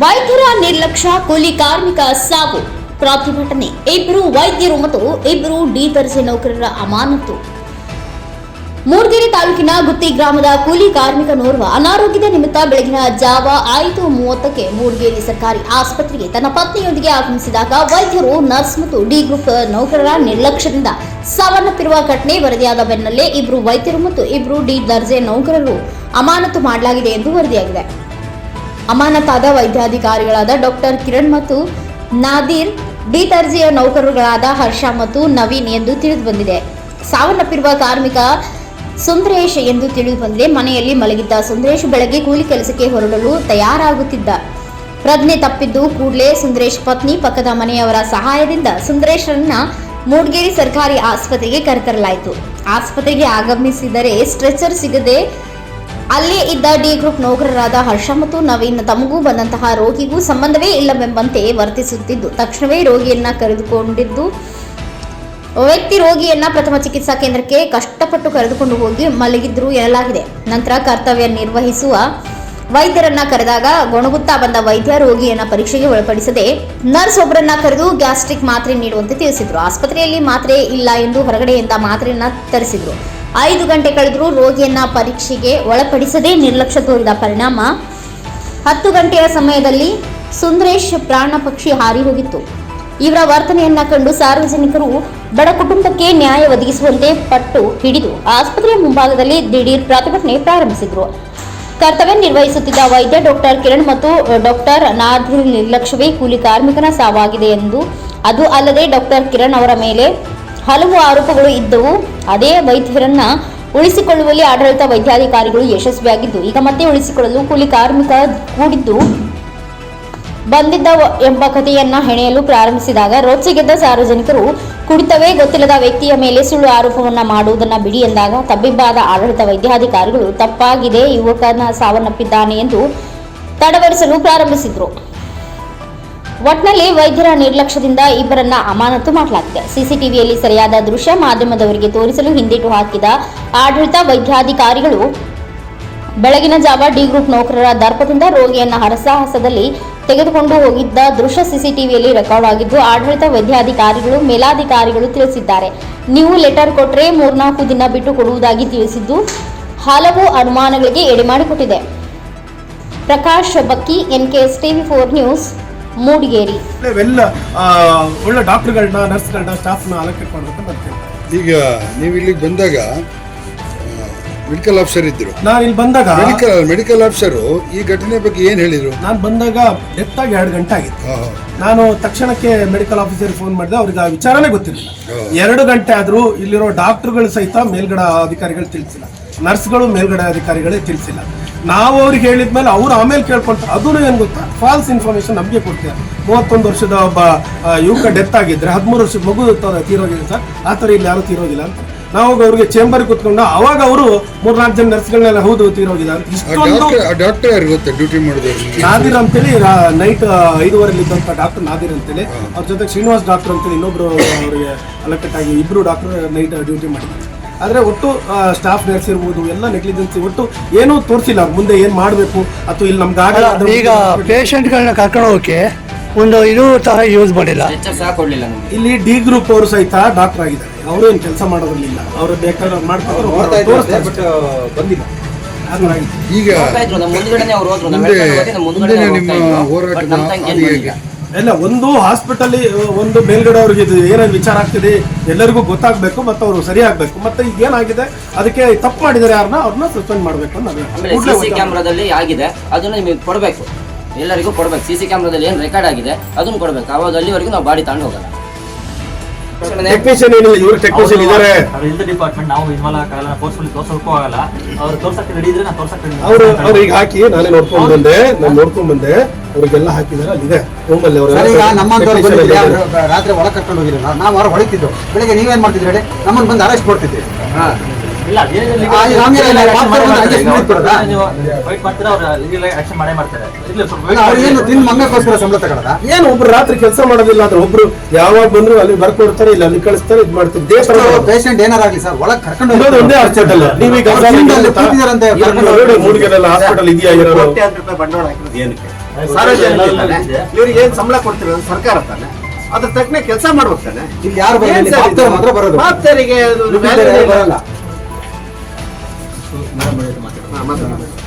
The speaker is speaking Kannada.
ವೈದ್ಯರ ನಿರ್ಲಕ್ಷ್ಯ, ಕೂಲಿ ಕಾರ್ಮಿಕ ಸಾವು. ಪ್ರತಿಭಟನೆ. ಇಬ್ಬರು ವೈದ್ಯರು ಮತ್ತು ಇಬ್ಬರು ಡಿ ದರ್ಜೆ ನೌಕರರ ಅಮಾನತು ಮೂರ್ಗೆರೆ ತಾಲೂಕಿನ ಗುತ್ತಿ ಗ್ರಾಮದ ಕೂಲಿ ಕಾರ್ಮಿಕನೋರ್ವ ಅನಾರೋಗ್ಯದ ನಿಮಿತ್ತ ಬೆಳಗಿನ ಜಾವ ಐದು ಮೂವತ್ತಕ್ಕೆ ಮೂರ್ಗೇರಿ ಸರ್ಕಾರಿ ಆಸ್ಪತ್ರೆಗೆ ತನ್ನ ಪತ್ನಿಯೊಂದಿಗೆ ಆಗಮಿಸಿದಾಗ ವೈದ್ಯರು ನರ್ಸ್ ಮತ್ತು ಡಿ ಗ್ರೂಪ್ ನೌಕರರ ನಿರ್ಲಕ್ಷ್ಯದಿಂದ ಸಾವನ್ನಪ್ಪಿರುವ ಘಟನೆ ವರದಿಯಾದ ಬೆನ್ನಲ್ಲೇ ಇಬ್ಬರು ವೈದ್ಯರು ಮತ್ತು ಇಬ್ಬರು ಡಿ ದರ್ಜೆ ನೌಕರರು ಅಮಾನತು ಮಾಡಲಾಗಿದೆ ಎಂದು ವರದಿಯಾಗಿದೆ. ಅಮಾನತಾದ ವೈದ್ಯಾಧಿಕಾರಿಗಳಾದ ಡಾಕ್ಟರ್ ಕಿರಣ್ ಮತ್ತು ನಾದಿರ್ ಡಿ ದರ್ಜೆಯ ನೌಕರರುಗಳಾದ ಹರ್ಷ ಮತ್ತು ನವೀನ್ ಎಂದು ತಿಳಿದು ಬಂದಿದೆ ಸಾವನ್ನಪ್ಪಿರುವ ಕಾರ್ಮಿಕ ಸುಂದರೇಶ್ ಎಂದು ತಿಳಿದು ಬಂದಿದೆ ಮನೆಯಲ್ಲಿ ಮಲಗಿದ್ದ ಸುಂದರೇಶ್ ಬೆಳಗ್ಗೆ ಕೂಲಿ ಕೆಲಸಕ್ಕೆ ಹೊರಡಲು ತಯಾರಾಗುತ್ತಿದ್ದ. ಪ್ರಜ್ಞೆ ತಪ್ಪಿದ್ದು ಕೂಡಲೇ ಸುಂದರೇಶ್ ಪತ್ನಿ ಪಕ್ಕದ ಮನೆಯವರ ಸಹಾಯದಿಂದ ಸುಂದರೇಶ್ರನ್ನ ಮೂಡ್ಗೇರಿ ಸರ್ಕಾರಿ ಆಸ್ಪತ್ರೆಗೆ ಕರೆತರಲಾಯಿತು. ಆಸ್ಪತ್ರೆಗೆ ಆಗಮಿಸಿದರೆ ಸ್ಟ್ರೆಚರ್ ಸಿಗದೆ ಅಲ್ಲೇ ಇದ್ದ ಡಿ ಗ್ರೂಪ್ ನೌಕರರಾದ ಹರ್ಷ ಮತ್ತು ನವೀನ್ ತಮಗೂ ಬಂದಂತಹ ರೋಗಿಗೂ ಸಂಬಂಧವೇ ಇಲ್ಲವೆಂಬಂತೆ ವರ್ತಿಸುತ್ತಿದ್ದು. ತಕ್ಷಣವೇ ರೋಗಿಯನ್ನ ಕರೆದುಕೊಂಡಿದ್ದು, ವ್ಯಕ್ತಿ ರೋಗಿಯನ್ನ ಪ್ರಥಮ ಚಿಕಿತ್ಸಾ ಕೇಂದ್ರಕ್ಕೆ ಕಷ್ಟಪಟ್ಟು ಕರೆದುಕೊಂಡು ಹೋಗಿ ಮಲಗಿದ್ರು ಎನ್ನಲಾಗಿದೆ. ನಂತರ ಕರ್ತವ್ಯ ನಿರ್ವಹಿಸುವ ವೈದ್ಯರನ್ನ ಕರೆದಾಗ ಗೊಣಗುತ್ತಾ ಬಂದ ವೈದ್ಯ ರೋಗಿಯನ್ನ ಪರೀಕ್ಷೆಗೆ ಒಳಪಡಿಸದೆ ನರ್ಸ್ ಒಬ್ಬರನ್ನ ಕರೆದು ಗ್ಯಾಸ್ಟ್ರಿಕ್ ಮಾತ್ರೆ ನೀಡುವಂತೆ ತಿಳಿಸಿದ್ರು. ಆಸ್ಪತ್ರೆಯಲ್ಲಿ ಮಾತ್ರೆ ಇಲ್ಲ ಎಂದು ಹೊರಗಡೆಯಿಂದ ಮಾತ್ರೆಯನ್ನ ತರಿಸಿದ್ರು. ಐದು ಗಂಟೆ ಕಳೆದರೂ ರೋಗಿಯನ್ನ ಪರೀಕ್ಷೆಗೆ ಒಳಪಡಿಸದೆ ನಿರ್ಲಕ್ಷ್ಯ ತೋರಿದ ಪರಿಣಾಮ. ಹತ್ತು ಗಂಟೆಯ ಸಮಯದಲ್ಲಿ ಸುಂದರೇಶ್ ಪ್ರಾಣ ಪಕ್ಷಿ ಹಾರಿ ಹೋಗಿತ್ತು. ಇವರ ವರ್ತನೆಯನ್ನ ಕಂಡು ಸಾರ್ವಜನಿಕರು ಬಡ ಕುಟುಂಬಕ್ಕೆ ನ್ಯಾಯ ಒದಗಿಸುವಂತೆ ಪಟ್ಟು ಹಿಡಿದು ಆಸ್ಪತ್ರೆಯ ಮುಂಭಾಗದಲ್ಲಿ ದಿಢೀರ್ ಪ್ರತಿಭಟನೆ ಪ್ರಾರಂಭಿಸಿದರು. ಕರ್ತವ್ಯ ನಿರ್ವಹಿಸುತ್ತಿದ್ದ ವೈದ್ಯ ಡಾಕ್ಟರ್ ಕಿರಣ್ ಮತ್ತು ಡಾಕ್ಟರ್ ನಾಧಿರ್ ನಿರ್ಲಕ್ಷ್ಯವೇ ಕೂಲಿ ಕಾರ್ಮಿಕನ ಸಾವಾಗಿದೆ ಎಂದು ಅದು ಅಲ್ಲದೆ ಡಾಕ್ಟರ್ ಕಿರಣ್ ಅವರ ಮೇಲೆ ಹಲವು ಆರೋಪಗಳು ಇದ್ದವು. ಅದೇ ವೈದ್ಯರನ್ನ ಉಳಿಸಿಕೊಳ್ಳುವಲ್ಲಿ ಆಡಳಿತ ವೈದ್ಯಾಧಿಕಾರಿಗಳು ಯಶಸ್ವಿಯಾಗಿದ್ದು, ಈಗ ಮತ್ತೆ ಉಳಿಸಿಕೊಳ್ಳಲು ಕೂಲಿ ಕಾರ್ಮಿಕ ಕೂಡಿದ್ದು ಬಂದಿದ್ದ ಎಂಬ ಕಥೆಯನ್ನ ಹೆಣೆಯಲು ಪ್ರಾರಂಭಿಸಿದಾಗ ರೊಚ್ಚಿಗೆದ್ದ ಸಾರ್ವಜನಿಕರು ಕುಡಿತವೇ ಗೊತ್ತಿಲ್ಲದ ವ್ಯಕ್ತಿಯ ಮೇಲೆ ಸುಳ್ಳು ಆರೋಪವನ್ನ ಮಾಡುವುದನ್ನ ಬಿಡಿ ಎಂದಾಗ ತಬ್ಬಿಬ್ಬಾದ ಆಡಳಿತ ವೈದ್ಯಾಧಿಕಾರಿಗಳು, ತಪ್ಪಾಗಿದೆ, ಯುವಕನ ಸಾವನ್ನಪ್ಪಿದ್ದಾನೆ ಎಂದು ತಡವರಿಸಲು ಪ್ರಾರಂಭಿಸಿದ್ರು. ಒಟ್ನಲ್ಲಿ ವೈದ್ಯರ ನಿರ್ಲಕ್ಷ್ಯದಿಂದ ಇಬ್ಬರನ್ನ ಅಮಾನತು ಮಾಡಲಾಗಿದೆ. ಸಿಸಿಟಿವಿಯಲ್ಲಿ ಸರಿಯಾದ ದೃಶ್ಯ ಮಾಧ್ಯಮದವರಿಗೆ ತೋರಿಸಲು ಹಿಂದಿಟ್ಟು ಹಾಕಿದ ಆಡಳಿತ ವೈದ್ಯಾಧಿಕಾರಿಗಳು, ಬೆಳಗಿನ ಜಾವ ಡಿ ಗ್ರೂಪ್ ನೌಕರರ ದರ್ಪದಿಂದ ರೋಗಿಯನ್ನ ಹರಸಾಹಸದಲ್ಲಿ ತೆಗೆದುಕೊಂಡು ಹೋಗಿದ್ದ ದೃಶ್ಯ ಸಿಸಿಟಿವಿಯಲ್ಲಿ ರೆಕಾರ್ಡ್ ಆಗಿದ್ದು, ಆಡಳಿತ ವೈದ್ಯಾಧಿಕಾರಿಗಳು, ಮೇಲಾಧಿಕಾರಿಗಳು ತಿಳಿಸಿದ್ದಾರೆ. ನೀವು ಲೆಟರ್ ಕೊಟ್ಟರೆ ಮೂರ್ನಾಲ್ಕು ದಿನ ಬಿಟ್ಟು ಕೊಡುವುದಾಗಿ ತಿಳಿಸಿದ್ದು, ಹಲವು ಅನುಮಾನಗಳಿಗೆ ಎಡೆಮಾಡಿಕೊಟ್ಟಿದೆ. Prakash Bakki NKS TV four news. Mudigere. Well ಒಳ್ಳೆ ಡಾಕ್ಟರ್ಗಳನ್ನ ನರ್ಸ್ಗಳನ್ನ ಸ್ಟಾಫ್ನ ಅಲೋಕೇಟ್ ಅಂತ ಬರ್ತೀನಿ ಈಗ ನೀವು ಇಲ್ಲಿ ಬಂದಾಗ ಮೆಡಿಕಲ್ ಆಫೀಸರ್ ಇದ್ರು ನಾನು ಇಲ್ಲಿ ಬಂದಾಗ ಮೆಡಿಕಲ್ ಮೆಡಿಕಲ್ ಆಫೀಸರು ಈ ಘಟನೆ ಬಗ್ಗೆ ಏನು ಹೇಳಿದ್ರು? ನಾನು ಬಂದಾಗ ಡೆತ್ ಆಗಿ ಎರಡು ಗಂಟೆ ಆಗಿತ್ತು. ನಾನು ತಕ್ಷಣಕ್ಕೆ ಮೆಡಿಕಲ್ ಆಫೀಸರ್ ಫೋನ್ ಮಾಡಿದೆ ಅವ್ರಿಗೆ ಆ ವಿಚಾರನೇ ಗೊತ್ತಿರಲಿಲ್ಲ. ಎರಡು ಗಂಟೆ ಆದರೂ ಇಲ್ಲಿರೋ ಡಾಕ್ಟರ್ಗಳು ಸಹಿತ ಮೇಲ್ಗಡೆ ಅಧಿಕಾರಿಗಳು ತಿಳಿಸಿಲ್ಲ. ನರ್ಸ್ಗಳು ಮೇಲ್ಗಡೆ ಅಧಿಕಾರಿಗಳೇ ತಿಳಿಸಿಲ್ಲ. ನಾವು ಅವ್ರಿಗೆ ಹೇಳಿದ್ಮೇಲೆ ಅವ್ರು ಆಮೇಲೆ ಕೇಳ್ಕೊಳ್ತಾರೆ. ಅದೂ ಏನು ಗೊತ್ತಾ? ಫಾಲ್ಸ್ ಇನ್ಫಾರ್ಮೇಶನ್ ನಮಗೆ ಕೊಡ್ತಾರೆ ಮೂವತ್ತೊಂದು ವರ್ಷದ ಒಬ್ಬ ಯುವಕ ಡೆತ್ ಆಗಿದ್ರೆ ಹದಿಮೂರು ವರ್ಷದ ಮಗು ತೀರೋಗಿದೆ ಸರ್. ಆ ಥರ ಇಲ್ಲಿ ಯಾರು ತೀರೋಗಿಲ್ಲ ಅಂತ. ನಾವು ಅವ್ರಿಗೆ ಚೇಂಬರ್ ಕುತ್ಕೊಂಡು ಅವಾಗ ಅವರು ಮೂರ್ನಾಲ್ಕು ಜನ ನರ್ಸ್ಗಳನ್ನೆಲ್ಲ ಹೌದು ತೀರೋಗಿದೆ ಅಂತ. ಇಷ್ಟೊಂದು ಡಾಕ್ಟರ್ ಡ್ಯೂಟಿ ಮಾಡೋದು ನಾದಿರ್ ಅಂತೇಳಿ ನೈಟ್ ಐದುವರೆಲಿ ಇದ್ದಂತ ಡಾಕ್ಟರ್ ನಾದಿರ್ ಅಂತೇಳಿ. ಅವ್ರ ಜೊತೆ ಶ್ರೀನಿವಾಸ್ ಡಾಕ್ಟರ್ ಅಂತೇಳಿ ಇನ್ನೊಬ್ರು ಅವರಿಗೆ ಅಲಕಟ್ಟಾಗಿ ಇಬ್ರು ಡಾಕ್ಟರ್ ನೈಟ್ ಡ್ಯೂಟಿ ಮಾಡಿದ್ದಾರೆ. ಆದ್ರೆ ಒಟ್ಟು ಸ್ಟಾಫ್ ನರ್ಸ್ ಇರ್ಬೋದು ಎಲ್ಲ ನೆಗ್ಲಿಜೆನ್ಸಿ ಒಟ್ಟು ಏನೂ ತೋರಿಸಿಲ್ಲ. ಅವ್ರು ಮುಂದೆ ಏನು ಮಾಡಬೇಕು? ಅಥವಾ ಇಲ್ಲಿ ನಮ್ಗೆ ಆಗಲ್ಲ ಈಗ ಪೇಷಂಟ್ಗಳನ್ನ ಕರ್ಕೊಂಡು ಹೋಗಕ್ಕೆ ಒಂದು ಇದು ಸಹ ಯೂಸ್ ಮಾಡಿಲ್ಲ ಇಲ್ಲಿ ಡಿ ಗ್ರೂಪ್ ಅವರು ಸಹಿತ ಡಾಕ್ಟರ್ ಆಗಿದ್ದಾರೆ. ಅವರು ಏನು ಕೆಲಸ ಮಾಡೋದಿಲ್ಲ ಅವರು ಬೇಕಾದ್ರೆ ಮಾಡ್ತಾರೆ ತೋರಿಸ್ತಾರೆ. ಬಂದಿಲ್ಲ. ಈಗ ನಮ್ಮ ಮುಂದೆ ಮುಂದಿನ ಇಲ್ಲ ಒಂದು ಹಾಸ್ಪಿಟಲ್ ಒಂದು ಮೇಲ್ಗಡೆ ಅವ್ರಿಗೆ ಇದು ಏನೇನು ವಿಚಾರ ಆಗ್ತಿದೆ ಎಲ್ಲರಿಗೂ ಗೊತ್ತಾಗಬೇಕು ಮತ್ತು ಅವರು ಸರಿ ಆಗ್ಬೇಕು ಮತ್ತೆ ಈಗ ಏನಾಗಿದೆ ಅದಕ್ಕೆ ತಪ್ಪು ಮಾಡಿದರೆ ಯಾರನ್ನ ಅವ್ರನ್ನ ಸಸ್ಪೆಂಡ್ ಮಾಡಬೇಕು ಸಿ ಸಿ ಕ್ಯಾಮ್ರಾದಲ್ಲಿ ಆಗಿದೆ ಅದನ್ನ ನಿಮಗೆ ಕೊಡಬೇಕು. ಎಲ್ಲರಿಗೂ ಕೊಡಬೇಕು. ಸಿ ಸಿ ಕ್ಯಾಮ್ರಾದಲ್ಲಿ ಏನು ರೆಕಾರ್ಡ್ ಆಗಿದೆ ಅದನ್ನ ಕೊಡಬೇಕು. ಅವಾಗ ಅಲ್ಲಿವರೆಗೂ ನಾವು ಬಾಡಿ ತಗೊಂಡು ಹೋಗಲ್ಲ ಟೆಕ್ನಿಷಿಯನ್ ಏನಿಲ್ಲ ಇವರು ಟೆಕ್ನಿಷಿಯನ್ ಇದ್ದಾರೆ ಅವ್ರ ಹೆಲ್ತ್ ಡಿಪಾರ್ಟ್ಮೆಂಟ್ ನಾವು ಇನ್ವಾಲ್ವ್ ಆಗಲ್ಲ ಫೋರ್ಸ್ಫುಲ್ ತೋರ್ಸೋಕ್ಕೂ ಆಗಲ್ಲ. ಅವ್ರು ತೋರ್ಸಕ್ಕೆ ರೆಡಿ ಇದ್ರೆ ನಾನು ತೋರ್ಸಕ್ಕೆ. ಅವರು ಅವ್ರು ಈಗ ಹಾಕಿ ನಾನೇ ನೋಡ್ಕೊಂಡ್ ಬಂದೆ ನಾನು ನೋಡ್ಕೊಂಡ್ ಬಂದೆ ಅವ್ರಿಗೆಲ್ಲ ಹಾಕಿದಾರೆ ಅಲ್ಲಿದೆ. ಈಗ ನಮ್ಮಂತವ್ರು ಎಲ್ಲ ಇದ್ದಾರೆ. ಅವ್ರು ರಾತ್ರಿ ಒಳಗೆ ಕರ್ಕೊಂಡು ಹೋಗಿರಲ್ಲ. ನಾವು ಹೊರ ಹೊಡಿತಿದ್ದು ಬೆಳಿಗ್ಗೆ ನೀವೇನ್ ಮಾಡ್ತಿದ್ರಿ ಹೇಳಿ? ನಮ್ಮನ್ನ ಬಂದು ಅರೆಸ್ಟ್ ಮಾಡ್ತಿದ್ರಿ ನೀವು ಏನು ತಿನ್ ಮಂಗಕ್ಕೋಸ್ಕರ ಸಂಬಳ ತಗೊಳ್ಳೋದ? ಏನು ಒಬ್ರು ರಾತ್ರಿ ಕೆಲಸ ಮಾಡೋದಿಲ್ಲ ಅಂದ್ರೆ ಒಬ್ರು ಯಾವಾಗ ಬಂದ್ರು ಅಲ್ಲಿ ಬರ್ಕೊಡ್ತಾರೆ ಇಲ್ಲ ಅಲ್ಲಿ ಕಳಿಸ್ತಾರೆ ಇದು ಮಾಡ್ತಾರೆ. ಪೇಷಂಟ್ ಏನಾರಾಗ್ಲಿ ಸರ್ ಒಳಗ್ ಕರ್ಕೊಂಡು ಹೋಗೋದು ಒಂದೇ ನೋಡಿ ಮೂಡಿಗೆರೆಲ್ಲ ಹಾಸ್ಪಿಟಲ್ ಇದೆಯಾ ಇರೋದು? ಬಂಡವಾಳ ಹಾಕಿರೋದು ಏನಕ್ಕೆ? ಸಾರ್ವಜನಿಕ ಇವ್ರಿಗೆ ಏನ್ ಸಂಬಳ ಕೊಡ್ತಿರೋದು ಸರ್ಕಾರ ತಾನೆ. ಅದ್ರ ತಕ್ಕನೆ ಕೆಲಸ ಮಾಡ್ಬೇಕು ತಾನೆ. ಇಲ್ಲಿ ಯಾರು ಬರೋದು? ಏನ್ ಇಲ್ಲಿ ಸರ್ ಮಾತ್ರ ಇದು? ಮಾತ್ರ ಬರೋದು. ಮಾತರಿಗೆ ಅದು ದುಡ್ಡು value ಬೇರೆ ಇಲ್ಲ. ಬರಲ್ಲ ಹಾ, ಮಾತಾಡು.